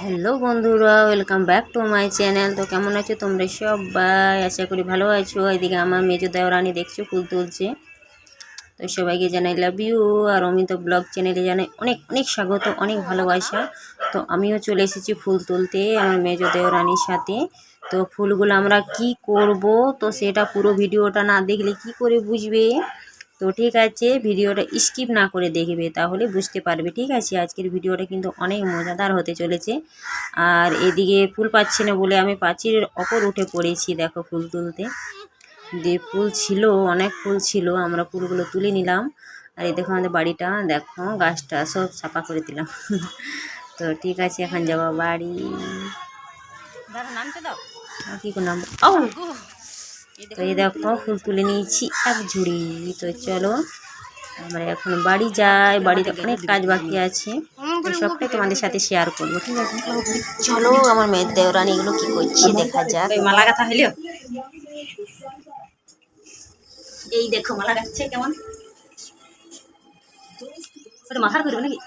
Hello বন্ধুরা welcome back to my channel তো কেমন আছো তোমরা সবাই? আশা করি ভালো আছো। এদিকে আমার মেজো দেওরানি দেখছ, ফুল তুলছে। তো সবাইকে জানাই লাভ ইউ আর অমিত ব্লগ চ্যানেলে জানাই অনেক অনেক স্বাগত, অনেক ভালোবাসা। তো আমিও চলে এসেছি ফুল তুলতে আমার মেজো দেওরানির সাথে। তো ফুলগুলো আমরা কি করব? তো সেটা পুরো ভিডিওটা না দেখলে কি করে বুঝবে? তো ঠিক আছে, ভিডিওটা স্কিপ না করে দেখবে, তাহলে বুঝতে পারবে। ঠিক আছে, আজকের ভিডিওটা কিন্তু অনেক মজাদার হতে চলেছে। আর এদিকে ফুল পাচ্ছি না বলে আমি পাঁচিরের অপর উঠে পড়েছি, দেখো ফুল তুলতে। দিয়ে ফুল ছিল অনেক ফুল ছিল আমরা ফুলগুলো তুলে নিলাম। আর এই দেখো আমাদের বাড়িটা দেখো গাছটা সব সাফা করে দিলাম। তো ঠিক আছে এখন যাব বাড়ি। কি নাম ও তো এই দেখো ফুল তুলে নিয়েছি এক ঝুড়ি। তো চলো আমরা এখন বাড়ি যাই। বাড়িতে অনেক কাজ বাকি আছে। সবটাই তোমাদের সাথে শেয়ার করব ঠিক আছে? চলো আমার মেয়ের দেওরানি এগুলো কি করছে দেখা যাক। মালা গাথা হইল? এই দেখো মালা গাচ্ছে কেমন? ওটা মাথার করবে নাকি?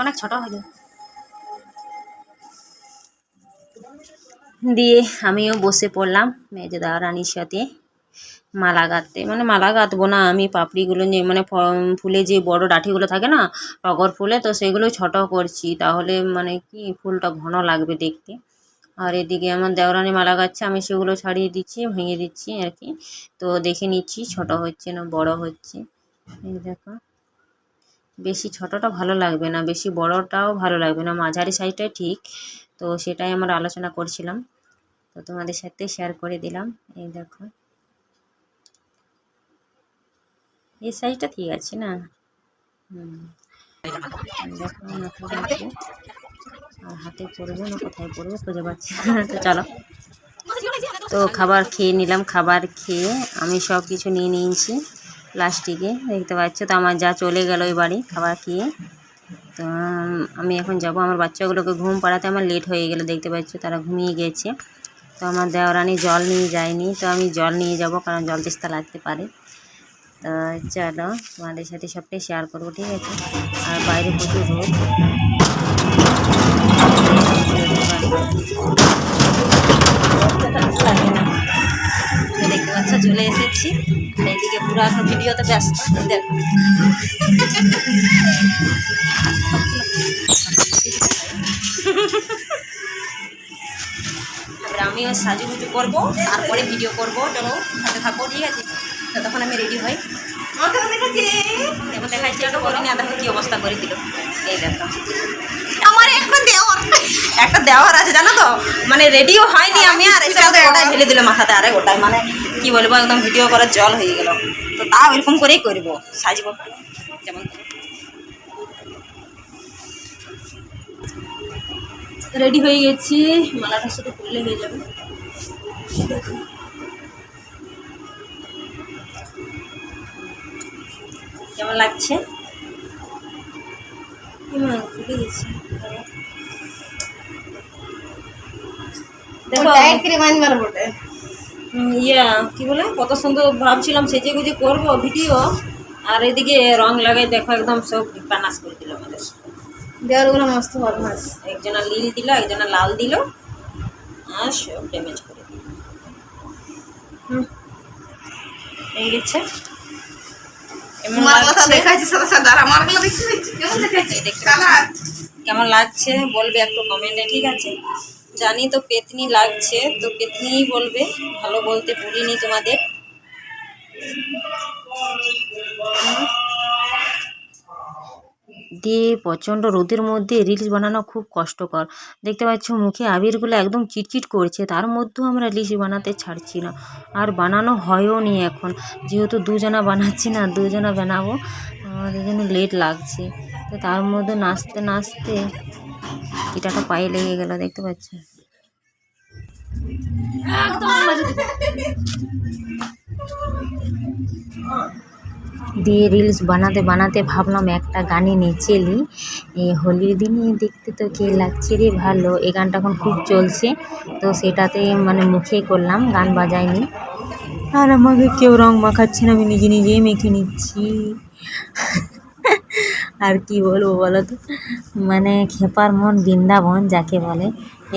অনেক ছোট হইল দিয়ে আমিও বসে পড়লাম মেজদা রানীর সাথে মালা গাঁথতে। মানে মালা গাঁথবো না আমি পাপড়িগুলো নিয়ে মানে ফুলে যে বড় ডাঠিগুলো থাকে না টগর ফুলে তো সেগুলো ছোট করছি। তাহলে মানে কি ফুলটা ঘন লাগবে দেখতে। আর এদিকে আমার দেওরানি মালা গাচ্ছে আমি সেগুলো ছাড়িয়ে দিচ্ছি, ভেঙে দিচ্ছি আর কি। তো দেখে নিচ্ছি ছোট হচ্ছে না, বড় হচ্ছে। এই দেখো। বেশি ছোটটা ভালো লাগবে না, বেশি বড়টাও ভালো লাগবে না, মাঝারি সাইজটাই ঠিক। তো সেটাই আমরা আলোচনা করছিলাম। তো তোমাদের সাথে শেয়ার করে দিলাম, এই দেখো। এই সাইজটা ঠিক আছে না? হুম। দেখো। আর হাতে পড়ব না, কোথায় পড়বে খুঁজে পাচ্ছি তো চলো। তো খাবার খেয়ে নিলাম, খাবার খেয়ে আমি সব কিছু নিয়ে নিয়েছি প্লাস্টিকে, দেখতে পাচ্ছ? তো আমার যা চলে গেল ওই বাড়ি, খাবার খেয়ে। তো আমি এখন যাব, আমার বাচ্চাগুলোকে ঘুম পাড়াতে আমার লেট হয়ে গেল, দেখতে পাচ্ছ? তারা ঘুমিয়ে গেছে। তো আমার দেওরানি জল নিয়ে যায়নি, তো আমি জল নিয়ে যাব, কারণ জল তেস্তা লাগতে পারে। তো চলো, তোমাদের সাথে সবটাই শেয়ার করব, ঠিক আছে? আর বাইরে প্রচুর রোদ। দেখতে পাচ্ছ, চলে এসেছি। আর এইদিকে পুরো এখন ভিডিওতে ব্যস্ত। দেখো। এবার আমিও সাজুগুজু করব, তারপরে ভিডিও করব। চলো সাথে থাকো ঠিক আছে। তখন আমি রেডি হই। এখন দেখাচ্ছি। একটা করিনি দেখো কি অবস্থা করে দিল? এই দেখো। আমার একটা দেওয়ার একটা দেওয়ার আছে জানো তো? মানে রেডিও হয়নি আমি আর এসে ওটাই ঢেলে দিল মাথাতে আরে ওটাই মানে কি বলব একদম ভিডিও করার জল হয়ে গেল। তো তাও এরকম করেই করব সাজবো। যেমন রেডি হয়ে গেছি মালাটার সাথে পড়লে হয়ে যাবে। কেমন লাগছে? দেখো ইয়া কি বলে? কত সুন্দর ভাবছিলাম সেজে গুজে করব ভিডিও আর এদিকে রং লাগাই দেখো একদম সব পানাস করে দিল আমাদের। দেওয়ারগুলো মস্ত বদমাস। একজনা নীল দিল একজনা লাল দিল আর সব ড্যামেজ করে দিল। হুম। এই গেছে কেমন লাগছে? বলবে একটু কমেন্টে ঠিক আছে? জানি তো পেতনি লাগছে তো পেতনিই বলবে। ভালো বলতে ভুলিনি তোমাদের। দিয়ে প্রচণ্ড রোদের মধ্যে রিলস বানানো খুব কষ্টকর। দেখতে পাচ্ছ, মুখে আবিরগুলো একদম চিটচিট করছে, তার মধ্যেও আমরা রিলস বানাতে ছাড়ছি না। আর বানানো হয়ও নি এখন, যেহেতু দুজনা বানাচ্ছি না, দুজনা বানাবো, আমাদের জন্য লেট লাগছে। তো তার মধ্যে নাচতে নাচতে এটাটা পায়ে লেগে গেল, দেখতে পাচ্ছ? দিয়ে রিলস বানাতে বানাতে ভাবলাম একটা গানে নেচে নিই এই হোলির দিনে দেখতে তো কে লাগছে রে ভালো এই গানটা এখন খুব চলছে, তো সেটাতে মানে মুখে করলাম, গান বাজাইনি আর আমাকে কেউ রং মাখাচ্ছে না, আমি নিজে নিজেই মেখে নিচ্ছি। আর কি বলব বলো তো? মানে খেপার মন বৃন্দাবন যাকে বলে।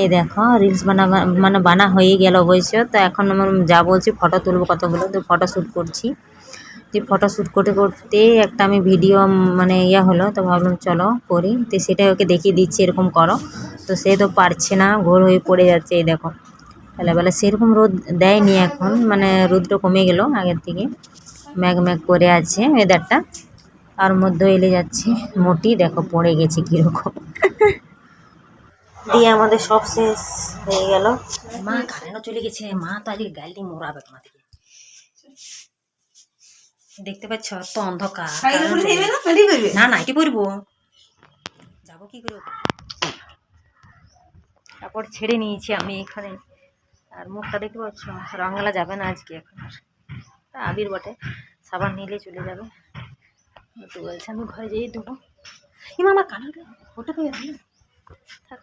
এই দেখো রিলস বানাবা মানে বানা হয়ে গেল অবশ্য, তো এখন আমার যা বলছি ফটো তুলবো কতগুলো, তো ফটো শ্যুট করছি। তো ফটো শ্যুট করতে করতে একটা আমি ভিডিও মানে ইয়ে হলো, তো ভাবলাম চলো করি। তো সেটাই ওকে দেখিয়ে দিচ্ছি, এরকম করো। তো সে তো পারছে না, ঘোর হয়ে পড়ে যাচ্ছে, এই দেখো। তাহলে বলে সেরকম রোদ দেয়নি এখন মানে রোদটা কমে গেল আগের থেকে। ম্যাগ ম্যাগ করে আছে ওয়েদারটা তার মধ্যে এলে যাচ্ছে মোটি, দেখো পড়ে গেছে কীরকম। দিয়ে আমাদের সব শেষ হয়ে গেল। মা, কারেন্টও চলে গেছে। মা তো আজকে গালটি মোড়াবে দেখতে পাচ্ছ তো অন্ধকার না? না নাইটি পরবো। যাব কি করে? তারপর ছেড়ে নিয়েছি আমি এখানে। আর মুখটা দেখতে পাচ্ছ রঙালা যাবে না আজকে এখন আর। তা আবির বটে সাবান নিলে চলে যাবে। তো বলছে আমি ঘরে যেয়ে দেবো ইমা আমার কালার ফটো পেয়ে থাক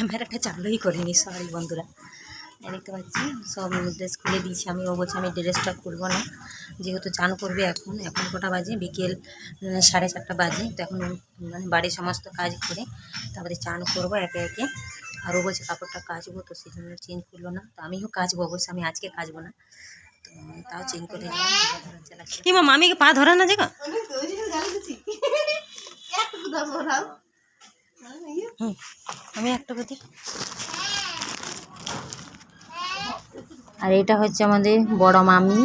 ক্যামেরাটা চালুই করিনি সরি বন্ধুরা। দেখতে পাচ্ছি সব ড্রেস খুলে দিয়েছি আমি। ও বলছে আমি ড্রেসটা খুলবো না। যেহেতু চান করবে এখন এখন কটা বাজে? বিকেল সাড়ে চারটা বাজে। তো এখন মানে বাড়ির সমস্ত কাজ করে তারপরে চান করব একে একে। আর ও বলছে কাপড়টা কাচবো তো সেই জন্য চেঞ্জ করল না। তো আমিও কাচবো অবশ্য আমি আজকে কাচবো না। তো তাও চেঞ্জ করে নিলাম। কি মা মামিকে পা ধরে না জায়গা হুম আমি একটা কথা আর এটা হচ্ছে আমাদের বড় মামি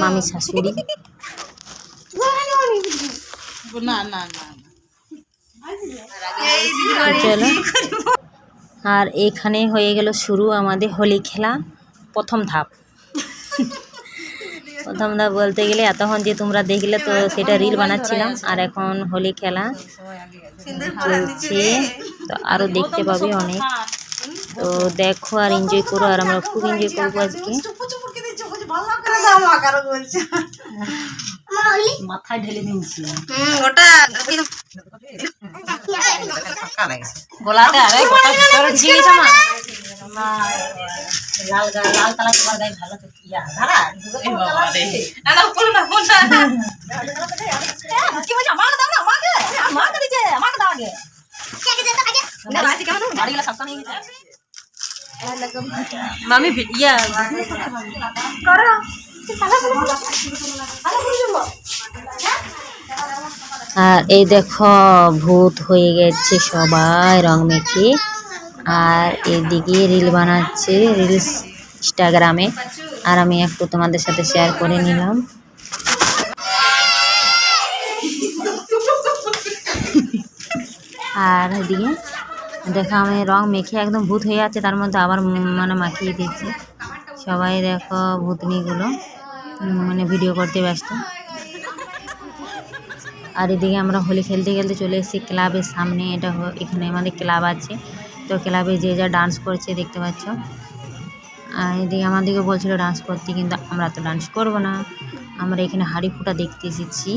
মামি শাশুড়ি। না না না। চলো। আর এখানে হয়ে গেল শুরু আমাদের হোলি খেলা প্রথম ধাপ। প্রথম দা বলতে গেলে, এতক্ষণ যে তোমরা দেখলে তো সেটা রিল বানাচ্ছিলাম। আর এখন হোলি খেলা চলছে। তো আরও দেখতে পাবে অনেক। তো দেখো আর এনজয় করো, আর আমরা খুব এনজয় করব আজকে। করে করে কারও মাথায় ঢেলে দিয়েছি হুম ওটা গোলাতে আরে গোটা ভিতরে ঢুকে গেছে মা? লাল গা- লাল কালার তোমার গায়ে ভালো তো ইয়া ধারা না না বলো না বল না কি? বলছে আমাকে দাও না আমাকে! আমাকে দিছে আমাকে দাও আগে। না বাড়ি কেমন বাড়ি গেলে সবটা নিয়ে গেছে। মামি ভি- ইয়া আর এই দেখো, ভূত হয়ে গেছে সবাই, রং মেখে। আর এদিকে রিল বানাচ্ছে, রিলস ইনস্টাগ্রামে। আর আমি একটু তোমাদের সাথে শেয়ার করে নিলাম। আর এদিকে, দেখো, আমি রং মেখে একদম ভূত হয়ে যাচ্ছে, তার মধ্যে আবার মানে মাখিয়ে দিচ্ছে। সবাই দেখো, ভূতনিগুলো। মানে ভিডিও করতে ব্যস্ত। আর এদিকে আমরা হোলি খেলতে খেলতে চলে এসেছি ক্লাবের সামনে। এটা এখানে আমাদের ক্লাব আছে। তো ক্লাবে যে যা ডান্স করছে দেখতে পাচ্ছ। আর এদিকে আমাদেরকে বলছিল ডান্স করতে, কিন্তু আমরা তো ডান্স করব না। আমরা এখানে হাড়ি ফুটা দেখতে এসেছি।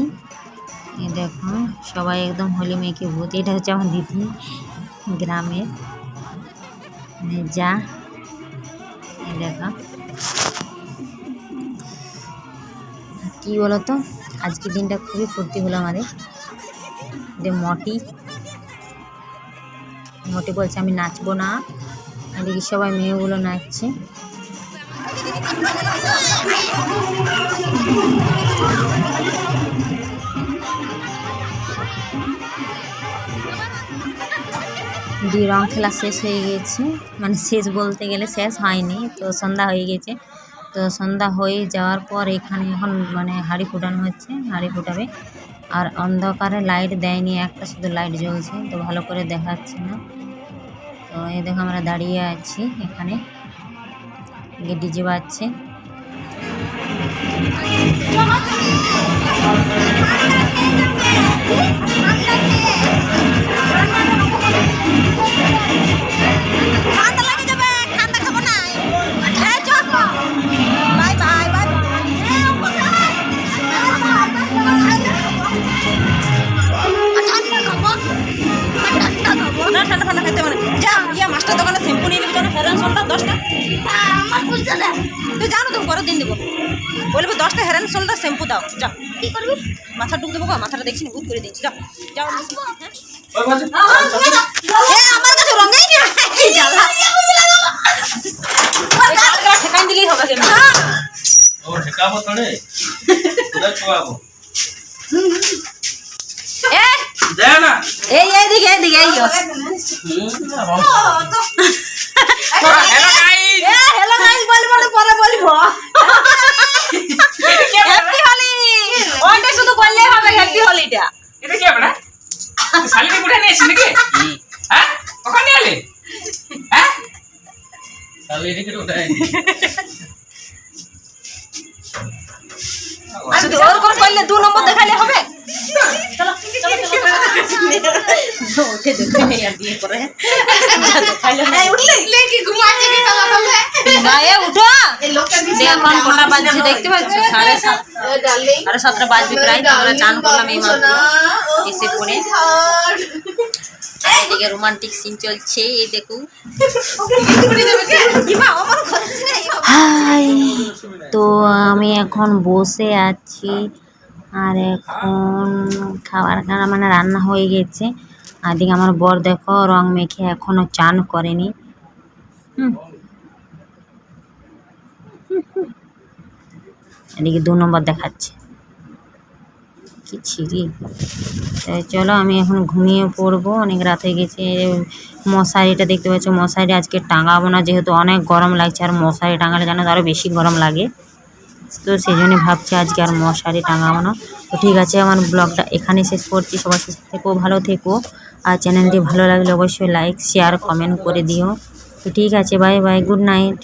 দেখো, সবাই একদম হোলি মেয়েকে ভূত। এটা হচ্ছে আমার দিদি গ্রামের। মানে যা। দেখো। কি বলতো? আজকে দিনটা খুবই ফুর্তি হলো আমাদের। যে মটি মটি বলছে, আমি নাচবো না। এদিকে সবাই মেয়েগুলো নাচছে। দিয়ে রং খেলা শেষ হয়ে গেছে। মানে শেষ বলতে গেলে শেষ হয়নি, তো সন্ধ্যা হয়ে গেছে। তো সন্ধ্যা হয়ে যাওয়ার পর এখানে এখন মানে হাঁড়ি ফুটানো হচ্ছে, হাঁড়ি ফুটাবে। আর অন্ধকারে লাইট দেয়নি, একটা শুধু লাইট জ্বলছে, তো ভালো করে দেখাচ্ছে না। তো এই দেখো আমরা দাঁড়িয়ে আছি এখানে ডিজে বাজছে। ঠান্ডা বলব দশটা হেরান সোলটা শ্যাম্পু দাও যাও কি করবি? মাথা ডুব দেবো মাথাটা দেখছি না বুধ করে দিচ্ছি যাও যাও হ্যাঁ? ওই বলছে, আমার কাছে রঙেই না এই গাছটা ঠেকাই দিলেই হবে ঠেকাবো তোরে ছোয়াবো। এ দেয় না। এই এইদিকে এইদিকে এই হ্যালো গাইস হ্যালো গাইস বলব পরে দেখে সাড়ে সাত বাজবে প্রায় চান করলাম এসে এদিকে রোমান্টিক সিন চলছে এই দেখুন তো আমি এখন বসে আছি। আর এখন খাবার খাওয়া মানে রান্না হয়ে গেছে। আর এদিকে আমার বর দেখো রং মেখে এখনও চান করেনি। এদিকে দু নম্বর দেখাচ্ছে। কি ছিরি চলো আমি এখন ঘুমিয়ে পড়ব। অনেক রাত হয়ে গেছে। মশারিটা দেখতে পাচ্ছ মশারি আজকে টাঙাবো না, যেহেতু অনেক গরম লাগছে। আর মশারি টাঙালে জানো আরও বেশি গরম লাগে। তো সেই জন্য ভাবছি আজকে আর মশারি টাঙাবো না। তো ঠিক আছে, আমার ব্লগটা এখানে শেষ করছি। সবার সুস্থ থেকো, ভালো থেকো। আর চ্যানেলটি ভালো লাগলে অবশ্যই লাইক শেয়ার কমেন্ট করে দিও। তো ঠিক আছে বাই বাই গুড নাইট